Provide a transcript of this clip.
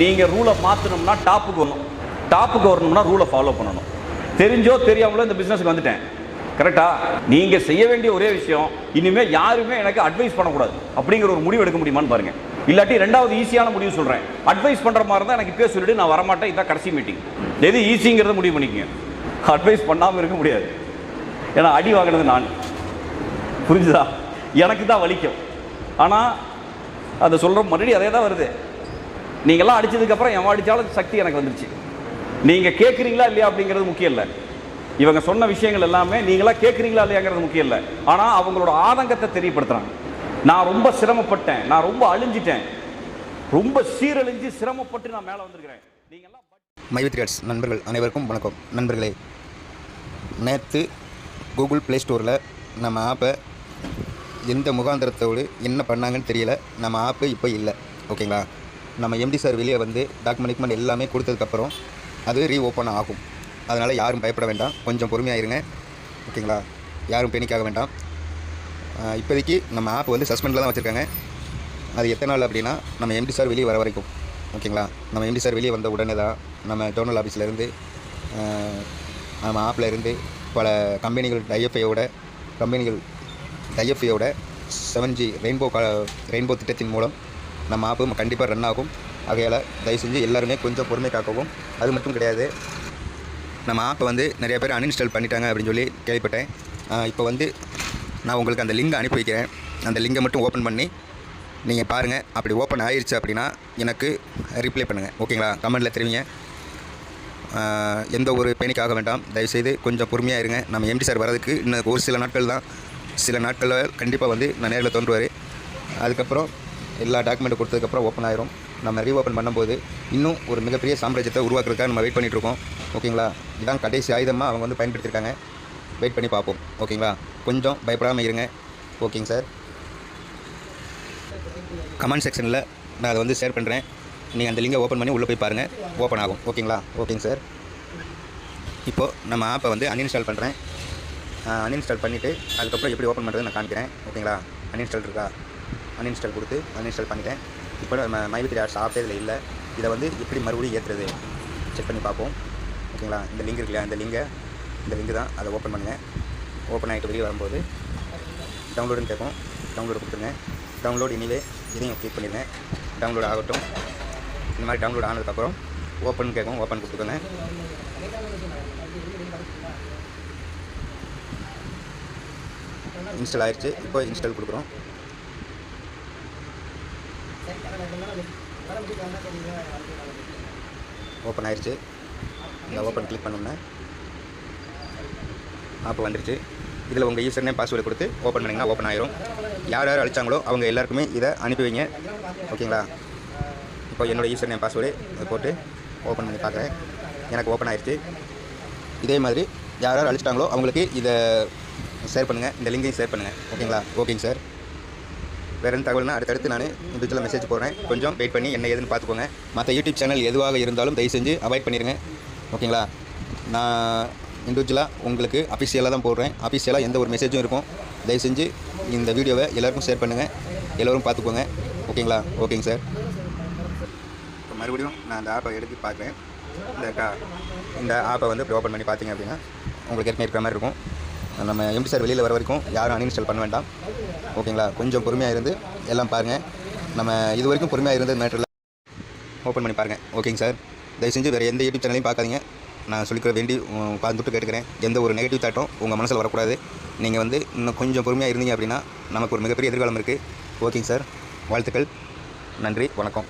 நீங்கள் ரூலை மாற்றணும்னா டாப்புக்கு வரணும். டாப்புக்கு வரணும்னா ரூலை ஃபாலோ பண்ணணும். தெரிஞ்சோ தெரியாமலோ இந்த பிஸ்னஸுக்கு வந்துட்டேன். கரெக்டா நீங்கள் செய்ய வேண்டிய ஒரே விஷயம் இனிமேல் யாருமே எனக்கு அட்வைஸ் பண்ணக்கூடாது. அப்படிங்கிற ஒரு முடிவு எடுக்க முடியுமான்னு பாருங்க. இல்லாட்டி ரெண்டாவது ஈஸியான முடிவு சொல்கிறேன் அட்வைஸ் பண்ணுற மாதிரி தான் எனக்கு இப்பயே சொல்லிட்டு நான் வரமாட்டேன் இதான் கடைசி மீட்டிங் எது ஈஸிங்கிறத முடிவு பண்ணிக்கங்க. அட்வைஸ் பண்ணாமல் இருக்க முடியாது. ஏன்னா அடி வாங்கினது நான். புரிஞ்சுதா? எனக்கு தான் வலிக்கும். ஆனால் அதை சொல்கிற மறுபடியும் அதே தான் வருது. நீங்கள்லாம் அடித்ததுக்கப்புறம் எவன் அடித்தாலும் சக்தி எனக்கு வந்துருச்சு. நீங்கள் கேட்குறீங்களா இல்லையா அப்படிங்கிறது முக்கியம் இல்லை. இவங்க சொன்ன விஷயங்கள் எல்லாமே நீங்களா கேட்குறீங்களா இல்லையாங்கிறது முக்கியம் இல்லை. ஆனால் அவங்களோட ஆதங்கத்தை தெரியப்படுத்துகிறாங்க நான் ரொம்ப சிரமப்பட்டேன். நான் ரொம்ப அழிஞ்சிட்டேன். ரொம்ப சீரழிஞ்சு சிரமப்பட்டு நான் மேலே வந்திருக்கிறேன். நீங்கள்லாம் மைவித்ரியாட்ஸ் நண்பர்கள் அனைவருக்கும் வணக்கம். நண்பர்களே நேற்று கூகுள் ப்ளே ஸ்டோரில் நம்ம ஆப்பை எந்த முகாந்திரத்தோடு என்ன பண்ணாங்கன்னு தெரியல. நம்ம ஆப்பு இப்போ இல்லை. ஓகேங்களா? நம்ம எம்டி சார் வெளியே வந்து டாக்குமெண்ட் எல்லாமே கொடுத்ததுக்கப்புறம் அது ரீ ஓப்பன் ஆகும். அதனால் யாரும் பயப்பட வேண்டாம். கொஞ்சம் பொறுமையாக இருங்க ஓகேங்களா? யாரும் பெனிக்காக வேண்டாம். இப்போதைக்கு நம்ம ஆப் வந்து சஸ்பெண்டில் தான் வச்சுருக்காங்க. அது எத்தனை நாள் அப்படின்னா நம்ம எம்டி சார் வெளியே வர வரைக்கும். ஓகேங்களா? நம்ம எம்டி சார் வெளியே வந்த உடனே தான் நம்ம டோனல் ஆஃபீஸ்லேருந்து நம்ம ஆப்பில் இருந்து பல கம்பெனிகள் டைஎஃப்ஐயோட கம்பெனிகள் டைஎஃப்ஐயோட செவன் ஜி ரெயின்போ க ரெயின்போ திட்டத்தின் மூலம் நம்ம ஆப்பு கண்டிப்பாக ரன் ஆகும். ஆகையால் தயவு செஞ்சு எல்லாருமே கொஞ்சம் பொறுமை காக்கவும். அது மட்டும் கிடையாது. நம்ம ஆப்பை வந்து நிறைய பேர் அன்இன்ஸ்டால் பண்ணிட்டாங்க அப்படின்னு சொல்லி கேள்விப்பட்டேன். இப்போ வந்து நான் உங்களுக்கு அந்த லிங்கை அனுப்பி வைக்கிறேன். அந்த லிங்கை மட்டும் ஓப்பன் பண்ணி நீங்கள் பாருங்கள் அப்படி ஓப்பன் ஆயிடுச்சு அப்படின்னா எனக்கு ரிப்ளை பண்ணுங்கள் ஓகேங்களா? கமெண்ட்டில் தெரிவிங்க. எந்த ஒரு பேனிக்காக வேண்டாம். தயவுசெய்து கொஞ்சம் பொறுமையாக இருங்க. நம்ம எம்டி சார் வரதுக்கு இன்னும் ஒரு சில நாட்கள் தான். சில நாட்களில் கண்டிப்பாக வந்து நான் நேரில் தோன்றுவார். அதுக்கப்புறம் எல்லா டாக்குமெண்ட்டும் கொடுத்ததுக்கப்புறம் ஓப்பன் ஆயிரும். நம்ம ரீஓப்பன் பண்ணும்போது இன்னும் ஒரு மிகப்பெரிய சாம்ராஜ்யத்தை உருவாக்குறதுக்காக நம்ம வெயிட் பண்ணிகிட்ருக்கோம் ஓகேங்களா இதான் கடைசி ஆயுதமாக அவங்க வந்து பயன்படுத்தியிருக்காங்க. வெயிட் பண்ணி பார்ப்போம். ஓகேங்களா கொஞ்சம் பயப்படாமல் இருங்க. ஓகேங்க சார். கமெண்ட் செக்ஷனில் நான் அதை வந்து ஷேர் பண்ணுறேன் நீங்கள் அந்த லிங்கை ஓப்பன் பண்ணி உள்ளே போய் பாருங்கள் ஓப்பன் ஆகும். ஓகேங்களா ஓகேங்க சார். இப்போது நம்ம ஆப்பை வந்து அன்இன்ஸ்டால் பண்ணுறேன் அன்இன்ஸ்டால் பண்ணிவிட்டு அதுக்கப்புறம் எப்படி ஓப்பன் பண்ணுறது நான் காமிக்கிறேன். ஓகேங்களா அன்இன்ஸ்டால் இருக்கா? அன்இன்ஸ்டால் கொடுத்து அன்இன்ஸ்டால் பண்ணிட்டேன். இப்போ நம்ம மைவித்ரி ஆர்ட்ஸ் ஆப்பே இதில் இல்லை. இதை வந்து எப்படி மறுபடியும் ஏற்றுறது செக் பண்ணி பார்ப்போம். ஓகேங்களா? இந்த லிங்க் இருக்கு இல்லையா இந்த லிங்கை இந்த லிங்க் தான் அதை ஓப்பன் பண்ணுங்கள் ஓப்பன் ஆகிட்டு வெளியே வரும்போது டவுன்லோடுன்னு கேட்கும் டவுன்லோடு கொடுத்துருங்க. டவுன்லோட் இனிவே இதையும் கிளிக் பண்ணிடுங்க டவுன்லோட் ஆகட்டும். இந்த மாதிரி டவுன்லோட் ஆனதுக்கப்புறம் ஓப்பன் கேட்கும் ஓப்பன் கொடுத்துக்கோங்க. இன்ஸ்டால் ஆயிடுச்சு இப்போ இன்ஸ்டால் கொடுக்குறோம். ஓப்பன் ஆயிடுச்சு இந்த ஓப்பன் கிளிக் பண்ணோம்னா ஆப் வந்துருச்சு. இதில் உங்கள் யூசர் நேம் பாஸ்வேர்டு கொடுத்து ஓப்பன் பண்ணிங்கன்னா ஓப்பன் ஆயிரும். யார் யார் அழிச்சாங்களோ அவங்க எல்லாருக்குமே இதை அனுப்பி வைங்க ஓகேங்களா? இப்போ என்னோடய யூசர் நேம் பாஸ்வேர்டு இதை போட்டு ஓப்பன் பண்ணி பார்க்குறேன். எனக்கு ஓப்பன் ஆயிடுச்சு இதே மாதிரி யார் யார் அழிச்சிட்டாங்களோ அவங்களுக்கு இதை ஷேர் பண்ணுங்கள் இந்த லிங்கையும் ஷேர் பண்ணுங்கள் ஓகேங்களா? ஓகேங்க சார் வேறு எந்த தகவல்னா அடுத்தடுத்து நான் இண்டிவிஜுவலாக மெசேஜ் போடுறேன். கொஞ்சம் வெயிட் பண்ணி என்ன ஏதுன்னு பார்த்துக்கோங்க. மற்ற யூடியூப் சேனல் எதுவாக இருந்தாலும் தயவு செஞ்சு அவாய்ட் பண்ணிடுங்க ஓகேங்களா நான் இண்டிவிஜுவலாக உங்களுக்கு அஃபிஷியலாக தான் போடுறேன். அஃபிஷியலாக எந்த ஒரு மெசேஜும் இருக்கும். தயவு செஞ்சு இந்த வீடியோவை எல்லாருக்கும் ஷேர் பண்ணுங்கள் எல்லோரும் பார்த்துக்கோங்க. ஓகேங்களா ஓகேங்க சார் இப்போ மறுபடியும் நான் அந்த ஆப்பை எடுத்து பார்க்குறேன். இந்த இந்த ஆப்பை வந்து இப்படி ஓப்பன் பண்ணி பார்த்தீங்க அப்படின்னா உங்களுக்கு ஏற்கனவே இருக்கிற மாதிரி இருக்கும். நம்ம எம்டி சார் வெளியில் வர வரைக்கும் யாரும் அன்இன்ஸ்டால் பண்ண வேண்டாம். ஓகேங்களா? கொஞ்சம் பொறுமையாக இருந்து எல்லாம் பாருங்கள் நம்ம இது வரைக்கும் பொறுமையாக இருந்தது மேட்டரில் ஓப்பன் பண்ணி பாருங்கள் ஓகேங்க சார். தயவு செஞ்சு வேறு எந்த யூடியூப் சேனலையும் பார்க்காதீங்க. நான் சொல்லிக்கிற வேண்டி பார்த்துட்டு கேட்டுக்கிறேன். எந்த ஒரு நெகட்டிவ் தாட்டும் உங்கள் மனசில் வரக்கூடாது. நீங்கள் வந்து இன்னும் கொஞ்சம் பொறுமையாக இருந்தீங்க அப்படின்னா நமக்கு ஒரு மிகப்பெரிய எதிர்காலம் இருக்குது ஓகேங்க சார். வாழ்த்துக்கள். நன்றி. வணக்கம்.